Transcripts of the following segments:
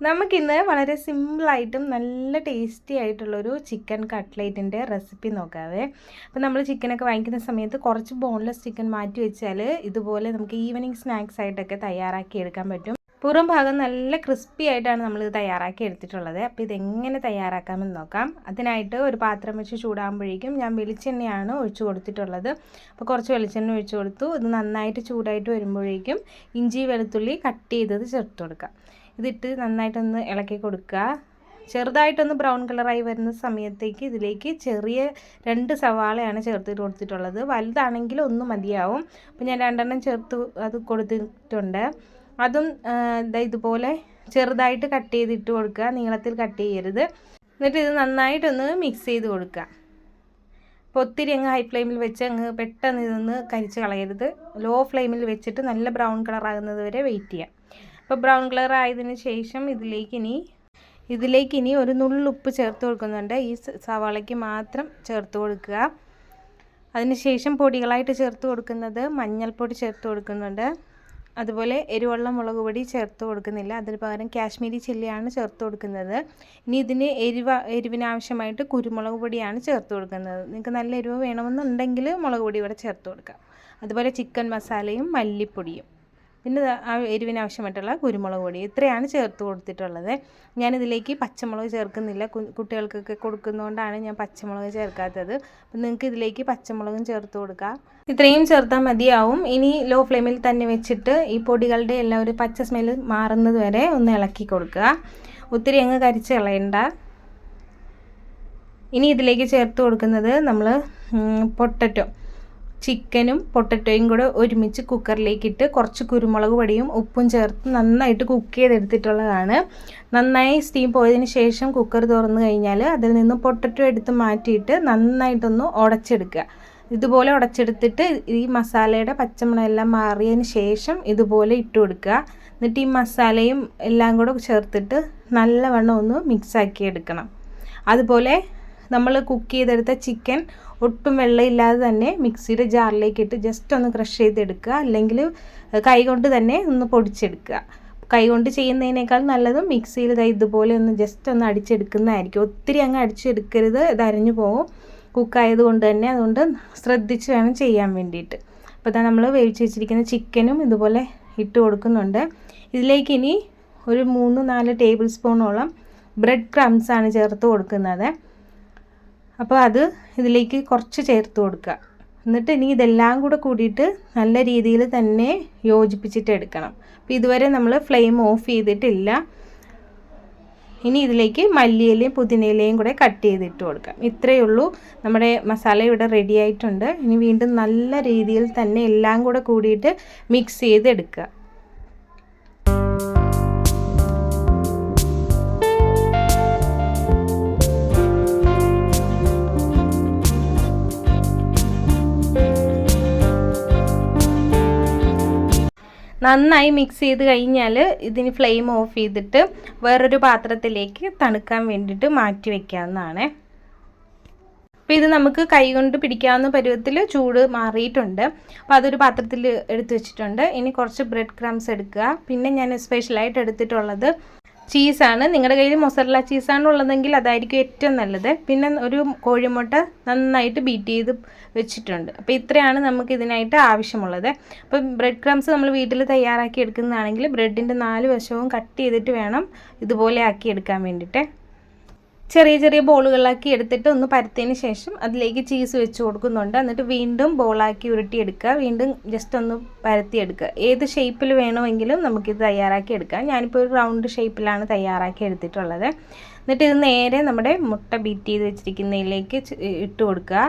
നമുക്കിന്ന് വളരെ സിമ്പിളായിട്ടും നല്ല ടേസ്റ്റി ആയിട്ടുള്ളൊരു ചിക്കൻ കട്ട്ലേറ്റിന്റെ റെസിപ്പി നോക്കാവേ. അപ്പോൾ നമ്മൾ ചിക്കനൊക്കെ വാങ്ങിക്കുന്ന സമയത്ത് കുറച്ച് ബോൺലെസ് ചിക്കൻ മാറ്റി വെച്ചാൽ ഇതുപോലെ നമുക്ക് ഈവനിങ് സ്നാക്സ് ആയിട്ടൊക്കെ തയ്യാറാക്കി എടുക്കാൻ പറ്റും. പുറം ഭാഗം നല്ല ക്രിസ്പി ആയിട്ടാണ് നമ്മൾ ഇത് തയ്യാറാക്കി എടുത്തിട്ടുള്ളത്. അപ്പോൾ ഇതെങ്ങനെ തയ്യാറാക്കാമെന്ന് നോക്കാം. അതിനായിട്ട് ഒരു പാത്രം വെച്ച് ചൂടാകുമ്പോഴേക്കും ഞാൻ വെളിച്ചെണ്ണയാണ് ഒഴിച്ചു കൊടുത്തിട്ടുള്ളത്. അപ്പോൾ കുറച്ച് വെളിച്ചെണ്ണ ഒഴിച്ചു കൊടുത്തു. ഇത് നന്നായിട്ട് ചൂടായിട്ട് വരുമ്പോഴേക്കും ഇഞ്ചി വെളുത്തുള്ളി കട്ട് ചെയ്തത് ചേർത്ത് കൊടുക്കാം. ഇതിട്ട് നന്നായിട്ടൊന്ന് ഇളക്കി കൊടുക്കുക. ചെറുതായിട്ടൊന്ന് ബ്രൗൺ കളറായി വരുന്ന സമയത്തേക്ക് ഇതിലേക്ക് ചെറിയ രണ്ട് സവാളയാണ് ചേർത്തിട്ട് കൊടുത്തിട്ടുള്ളത്. വലുതാണെങ്കിൽ ഒന്ന് മതിയാവും. അപ്പോൾ ഞാൻ രണ്ടെണ്ണം ചേർത്ത് അത് കൊടുത്തിട്ടുണ്ട്. അതും ഇതാ ഇതുപോലെ ചെറുതായിട്ട് കട്ട് ചെയ്തിട്ട് കൊടുക്കുക. നീളത്തിൽ കട്ട് ചെയ്യരുത്. എന്നിട്ട് ഇത് നന്നായിട്ടൊന്ന് മിക്സ് ചെയ്ത് കൊടുക്കുക. അപ്പോൾ ഒത്തിരി അങ്ങ് ഹൈ ഫ്ലെയിമിൽ വെച്ച് അങ്ങ് പെട്ടെന്ന് ഇതൊന്ന് കരിച്ച് കളയരുത്. ലോ ഫ്ലെയിമിൽ വെച്ചിട്ട് നല്ല ബ്രൗൺ കളറാകുന്നത് വരെ വെയിറ്റ് ചെയ്യാം. അപ്പോൾ ബ്രൗൺ കളർ ആയതിന് ശേഷം ഇതിലേക്ക് ഇനി ഇതിലേക്ക് ഇനി ഒരു നുള്ളുപ്പ് ചേർത്ത് കൊടുക്കുന്നുണ്ട്. ഈ സവാളയ്ക്ക് മാത്രം ചേർത്ത് കൊടുക്കുക. അതിനുശേഷം പൊടികളായിട്ട് ചേർത്ത് കൊടുക്കുന്നത് മഞ്ഞൾപ്പൊടി ചേർത്ത് കൊടുക്കുന്നുണ്ട്. അതുപോലെ എരിവെള്ളം മുളക് പൊടി ചേർത്ത് കൊടുക്കുന്നില്ല. അതിന് പകരം കാശ്മീരി ചില്ലിയാണ് ചേർത്ത് കൊടുക്കുന്നത്. ഇനി ഇതിന് എരിവ എരിവിനാവശ്യമായിട്ട് കുരുമുളക് പൊടിയാണ് ചേർത്ത് കൊടുക്കുന്നത്. നിങ്ങൾക്ക് നല്ല എരിവ് വേണമെന്നുണ്ടെങ്കിൽ മുളക് പൊടി ഇവിടെ ചേർത്ത് കൊടുക്കാം. അതുപോലെ ചിക്കൻ മസാലയും മല്ലിപ്പൊടിയും. പിന്നെ ആ എരിവിന് ആവശ്യമായിട്ടുള്ള കുരുമുളക് പൊടി. ഇത്രയാണ് ചേർത്ത് കൊടുത്തിട്ടുള്ളത്. ഞാനിതിലേക്ക് പച്ചമുളക് ചേർക്കുന്നില്ല. കുട്ടികൾക്കൊക്കെ കൊടുക്കുന്നതുകൊണ്ടാണ് ഞാൻ പച്ചമുളക് ചേർക്കാത്തത്. അപ്പം നിങ്ങൾക്ക് ഇതിലേക്ക് പച്ചമുളകും ചേർത്ത് കൊടുക്കാം. ഇത്രയും ചേർത്താൽ മതിയാവും. ഇനി ലോ ഫ്ലെയിമിൽ തന്നെ വെച്ചിട്ട് ഈ പൊടികളുടെ എല്ലാം ഒരു പച്ച സ്മെല്ല് മാറുന്നത് വരെ ഒന്ന് ഇളക്കി കൊടുക്കുക. ഒത്തിരി അങ്ങ് കരിച്ച് കളയണ്ട. ഇനി ഇതിലേക്ക് ചേർത്ത് കൊടുക്കുന്നത് നമ്മൾ പൊട്ടറ്റോ. ചിക്കനും പൊട്ടറ്റോയും കൂടെ ഒരുമിച്ച് കുക്കറിലേക്കിട്ട് കുറച്ച് കുരുമുളക് പൊടിയും ഉപ്പും ചേർത്ത് നന്നായിട്ട് കുക്ക് ചെയ്തെടുത്തിട്ടുള്ളതാണ്. നന്നായി സ്റ്റീം പോയതിന് ശേഷം കുക്കർ തുറന്നു കഴിഞ്ഞാൽ അതിൽ നിന്ന് പൊട്ടറ്റോ എടുത്ത് മാറ്റിയിട്ട് നന്നായിട്ടൊന്ന് ഉടച്ചെടുക്കുക. ഇതുപോലെ ഉടച്ചെടുത്തിട്ട് ഈ മസാലയുടെ പച്ചമണമെല്ലാം മാറിയതിന് ശേഷം ഇതുപോലെ ഇട്ട് കൊടുക്കുക. എന്നിട്ട് ഈ മസാലയും എല്ലാം കൂടെ ചേർത്തിട്ട് നല്ലവണ്ണം ഒന്ന് മിക്സാക്കി എടുക്കണം അതുപോലെ നമ്മൾ കുക്ക് ചെയ്തെടുത്ത ചിക്കൻ ഒട്ടും വെള്ളമില്ലാതെ തന്നെ മിക്സിയുടെ ജാറിലേക്ക് ഇട്ട് ജസ്റ്റ് ഒന്ന് ക്രഷ് ചെയ്തെടുക്കുക. അല്ലെങ്കിൽ കൈ കൊണ്ട് തന്നെ ഒന്ന് പൊടിച്ചെടുക്കുക. കൈ കൊണ്ട് ചെയ്യുന്നതിനേക്കാൾ നല്ലതും മിക്സിയിൽ ഇതുപോലെ ഒന്ന് ജസ്റ്റ് ഒന്ന് അടിച്ചെടുക്കുന്നതായിരിക്കും. ഒത്തിരി അങ്ങ് അടിച്ചെടുക്കരുത്. ഇത് അരഞ്ഞു പോകും. കുക്കായത് കൊണ്ട് തന്നെ. അതുകൊണ്ട് ശ്രദ്ധിച്ച് വേണം ചെയ്യാൻ വേണ്ടിയിട്ട്. അപ്പോൾ ഇതാ നമ്മൾ വേവിച്ച് വെച്ചിരിക്കുന്ന ചിക്കനും ഇതുപോലെ ഇട്ട് കൊടുക്കുന്നുണ്ട്. ഇതിലേക്ക് ഇനി ഒരു മൂന്ന് നാല് ടേബിൾ സ്പൂണോളം ബ്രെഡ് ക്രംസ് ആണ് ചേർത്ത് കൊടുക്കുന്നത്. അപ്പോൾ അത് ഇതിലേക്ക് കുറച്ച് ചേർത്ത് കൊടുക്കുക. എന്നിട്ട് ഇനി ഇതെല്ലാം കൂടെ കൂടിയിട്ട് നല്ല രീതിയിൽ തന്നെ യോജിപ്പിച്ചിട്ട് എടുക്കണം. അപ്പോൾ ഇതുവരെ നമ്മൾ ഫ്ലെയിം ഓഫ് ചെയ്തിട്ടില്ല. ഇനി ഇതിലേക്ക് മല്ലിയിലയും പുതിനയിലയും കൂടെ കട്ട് ചെയ്തിട്ട് കൊടുക്കാം. ഇത്രയേ ഉള്ളൂ. നമ്മുടെ മസാല ഇവിടെ റെഡി ആയിട്ടുണ്ട്. ഇനി വീണ്ടും നല്ല രീതിയിൽ തന്നെ എല്ലാം കൂടെ കൂടിയിട്ട് മിക്സ് ചെയ്തെടുക്കുക. നന്നായി മിക്സ് ചെയ്ത് കഴിഞ്ഞാൽ ഇതിന് ഫ്ലെയിം ഓഫ് ചെയ്തിട്ട് വേറൊരു പാത്രത്തിലേക്ക് തണുക്കാൻ വേണ്ടിയിട്ട് മാറ്റി വയ്ക്കാവുന്നതാണ് അപ്പോൾ ഇത് നമുക്ക് കൈകൊണ്ട് പിടിക്കാവുന്ന പരുവത്തിൽ ചൂട് മാറിയിട്ടുണ്ട്. അപ്പോൾ അതൊരു പാത്രത്തിൽ എടുത്തു വെച്ചിട്ടുണ്ട്. ഇനി കുറച്ച് ബ്രെഡ് ക്രംസ് എടുക്കുക. പിന്നെ ഞാൻ സ്പെഷ്യലായിട്ട് എടുത്തിട്ടുള്ളത് ചീസാണ്. നിങ്ങളുടെ കയ്യിൽ മൊസറല ചീസാണ് ഉള്ളതെങ്കിൽ അതായിരിക്കും ഏറ്റവും നല്ലത്. പിന്നെ ഒരു കോഴിമുട്ട നന്നായിട്ട് ബീറ്റ് ചെയ്ത് വെച്ചിട്ടുണ്ട്. അപ്പോൾ ഇത്രയാണ് നമുക്ക് ഇതിനായിട്ട് ആവശ്യമുള്ളത്. അപ്പോൾ ബ്രെഡ് ക്രംസ് നമ്മൾ വീട്ടിൽ തയ്യാറാക്കി എടുക്കുന്നതാണെങ്കിൽ ബ്രെഡിന്റെ നാല് വശവും കട്ട് ചെയ്തിട്ട് വേണം ഇതുപോലെ ആക്കി എടുക്കാൻ വേണ്ടിയിട്ട് ചെറിയ ചെറിയ ബോളുകളാക്കി എടുത്തിട്ട് ഒന്ന് പരത്തിയതിന് ശേഷം അതിലേക്ക് ചീസ് വെച്ച് കൊടുക്കുന്നുണ്ട്. എന്നിട്ട് വീണ്ടും ബോളാക്കി ഉരുട്ടിയെടുക്കുക. വീണ്ടും ജസ്റ്റ് ഒന്ന് പരത്തിയെടുക്കുക. ഏത് ഷേപ്പിൽ വേണമെങ്കിലും നമുക്കിത് തയ്യാറാക്കി എടുക്കാം. ഞാനിപ്പോൾ ഒരു റൗണ്ട് ഷേപ്പിലാണ് തയ്യാറാക്കി എടുത്തിട്ടുള്ളത്. എന്നിട്ട് ഇത് നേരെ നമ്മുടെ മുട്ട ബീറ്റ് ചെയ്ത് വെച്ചിരിക്കുന്നതിലേക്ക് ഇട്ട് കൊടുക്കുക.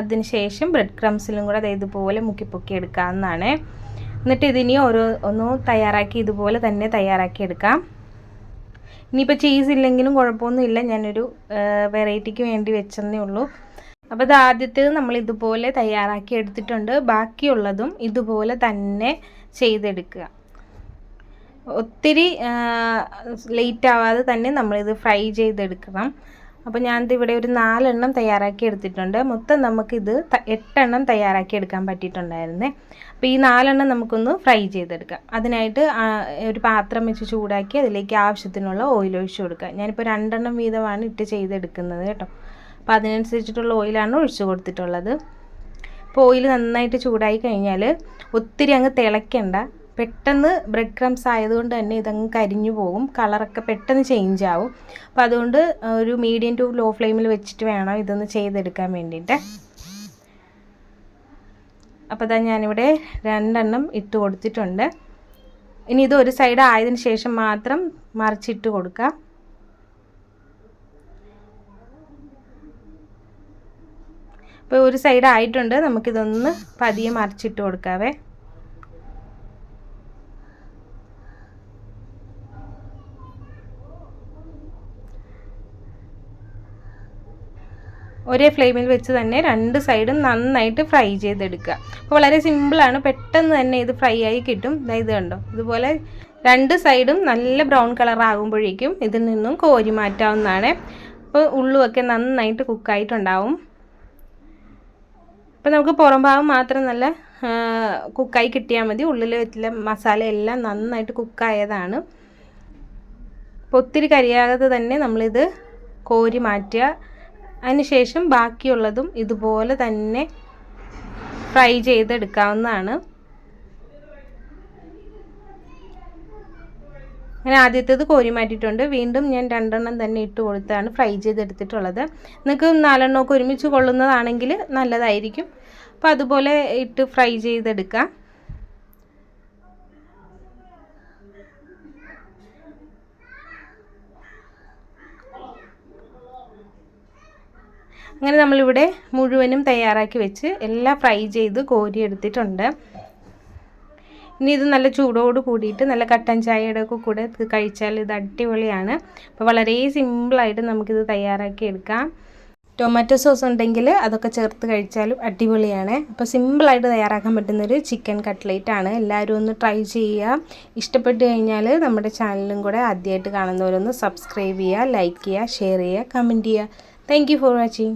അതിനുശേഷം ബ്രെഡ് ക്രംസിലും കൂടെ ഇതുപോലെ മുക്കിപ്പൊക്കി എടുക്കാവുന്നതാണ്. എന്നിട്ട് ഇതിനി ഓരോ ഒന്ന് തയ്യാറാക്കി ഇതുപോലെ തന്നെ തയ്യാറാക്കി എടുക്കാം. ഇനിയിപ്പോൾ ചീസ് ഇല്ലെങ്കിലും കുഴപ്പമൊന്നുമില്ല. ഞാനൊരു വെറൈറ്റിക്ക് വേണ്ടി വെച്ചെന്നേ ഉള്ളൂ. അപ്പോൾ ഇത് ആദ്യത്തേത് നമ്മൾ ഇതുപോലെ തയ്യാറാക്കി എടുത്തിട്ടുണ്ട്. ബാക്കിയുള്ളതും ഇതുപോലെ തന്നെ ചെയ്തെടുക്കുക. ഒത്തിരി ലേറ്റ് ആവാതെ തന്നെ നമ്മളിത് ഫ്രൈ ചെയ്തെടുക്കണം. അപ്പോൾ ഞാനിത് ഇവിടെ ഒരു നാലെണ്ണം തയ്യാറാക്കി എടുത്തിട്ടുണ്ട്. മൊത്തം നമുക്കിത് എട്ടെണ്ണം തയ്യാറാക്കി എടുക്കാൻ പറ്റിയിട്ടുണ്ടായിരുന്നേ. അപ്പോൾ ഈ നാലെണ്ണം നമുക്കൊന്ന് ഫ്രൈ ചെയ്തെടുക്കാം. അതിനായിട്ട് ഒരു പാത്രം വെച്ച് ചൂടാക്കി അതിലേക്ക് ആവശ്യത്തിനുള്ള ഓയിൽ ഒഴിച്ചു കൊടുക്കുക. ഞാനിപ്പോൾ രണ്ടെണ്ണം വീതമാണ് ഇട്ട് ചെയ്തെടുക്കുന്നത് കേട്ടോ. അപ്പോൾ അതിനനുസരിച്ചിട്ടുള്ള ഓയിലാണ് ഒഴിച്ചു കൊടുത്തിട്ടുള്ളത്. അപ്പോൾ ഓയിൽ നന്നായിട്ട് ചൂടായി കഴിഞ്ഞാൽ ഒത്തിരി അങ്ങ് തിളയ്ക്കണ്ട. പെട്ടെന്ന് ബ്രെഡ് ക്രംസ് ആയതുകൊണ്ട് തന്നെ ഇതങ്ങ് കരിഞ്ഞു പോകും. കളറൊക്കെ പെട്ടെന്ന് ചേഞ്ച് ആവും. അപ്പോൾ അതുകൊണ്ട് ഒരു മീഡിയം ടു ലോ ഫ്ലെയിമിൽ വെച്ചിട്ട് വേണം ഇതൊന്ന് ചെയ്തെടുക്കാൻ വേണ്ടിയിട്ട്. അപ്പോൾ ഇതാ ഞാനിവിടെ രണ്ടെണ്ണം ഇട്ട് കൊടുത്തിട്ടുണ്ട്. ഇനി ഇത് ഒരു സൈഡ് ആയതിനു ശേഷം മാത്രം മറിച്ചിട്ട് കൊടുക്കാം. ഇപ്പോൾ ഒരു സൈഡ് ആയിട്ടുണ്ട്. നമുക്കിതൊന്ന് പതിയെ മറിച്ചിട്ട് കൊടുക്കാവേ. ഒരേ ഫ്ലെയിമിൽ വെച്ച് തന്നെ രണ്ട് സൈഡും നന്നായിട്ട് ഫ്രൈ ചെയ്തെടുക്കുക. അപ്പോൾ വളരെ സിമ്പിളാണ്. പെട്ടെന്ന് തന്നെ ഇത് ഫ്രൈ ആയി കിട്ടും. ഇത് കണ്ടോ? ഇതുപോലെ രണ്ട് സൈഡും നല്ല ബ്രൗൺ കളർ ആകുമ്പോഴേക്കും ഇതിൽ നിന്നും കോരി മാറ്റാവുന്നതാണ്. അപ്പോൾ ഉള്ളുമൊക്കെ നന്നായിട്ട് കുക്കായിട്ടുണ്ടാവും അപ്പോൾ നമുക്ക് പുറം ഭാഗം മാത്രം നല്ല കുക്കായി കിട്ടിയാൽ മതി. ഉള്ളിൽ വെച്ചില്ല മസാല എല്ലാം നന്നായിട്ട് കുക്കായതാണ് അപ്പോൾ ഒത്തിരി കരിയാകാതെ തന്നെ നമ്മളിത് കോരി മാറ്റുക. അതിനുശേഷം ബാക്കിയുള്ളതും ഇതുപോലെ തന്നെ ഫ്രൈ ചെയ്തെടുക്കാവുന്നതാണ്. അങ്ങനെ ആദ്യത്തേത് കോരി മാറ്റിയിട്ടുണ്ട്. വീണ്ടും ഞാൻ രണ്ടെണ്ണം തന്നെ ഇട്ട് കൊടുത്താണ് ഫ്രൈ ചെയ്തെടുത്തിട്ടുള്ളത്. നിങ്ങൾക്ക് നാലെണ്ണമൊക്കെ ഒരുമിച്ച് കൊള്ളുന്നതാണെങ്കിൽ നല്ലതായിരിക്കും. അപ്പോൾ അതുപോലെ ഇട്ട് ഫ്രൈ ചെയ്തെടുക്കാം. അങ്ങനെ നമ്മളിവിടെ മുഴുവനും തയ്യാറാക്കി വെച്ച് എല്ലാം ഫ്രൈ ചെയ്ത് കോരി എടുത്തിട്ടുണ്ട്. ഇനി ഇത് നല്ല ചൂടോട് കൂടിയിട്ട് നല്ല കട്ടൻ ചായയുടെ ഒക്കെ കൂടെ കഴിച്ചാൽ ഇത് അടിപൊളിയാണ്. അപ്പോൾ വളരെ സിമ്പിളായിട്ട് നമുക്കിത് തയ്യാറാക്കി എടുക്കാം. ടൊമാറ്റോ സോസ് ഉണ്ടെങ്കിൽ അതൊക്കെ ചേർത്ത് കഴിച്ചാലും അടിപൊളിയാണ്. അപ്പോൾ സിമ്പിളായിട്ട് തയ്യാറാക്കാൻ പറ്റുന്നൊരു ചിക്കൻ കട്ട്ലേറ്റ് ആണ്. എല്ലാവരും ഒന്ന് ട്രൈ ചെയ്യുക. ഇഷ്ടപ്പെട്ട് കഴിഞ്ഞാൽ നമ്മുടെ ചാനലും കൂടെ ആദ്യമായിട്ട് കാണുന്നവരൊന്ന് സബ്സ്ക്രൈബ് ചെയ്യുക ലൈക്ക് ചെയ്യുക ഷെയർ ചെയ്യുക കമന്റ് ചെയ്യുക. Thank for watching.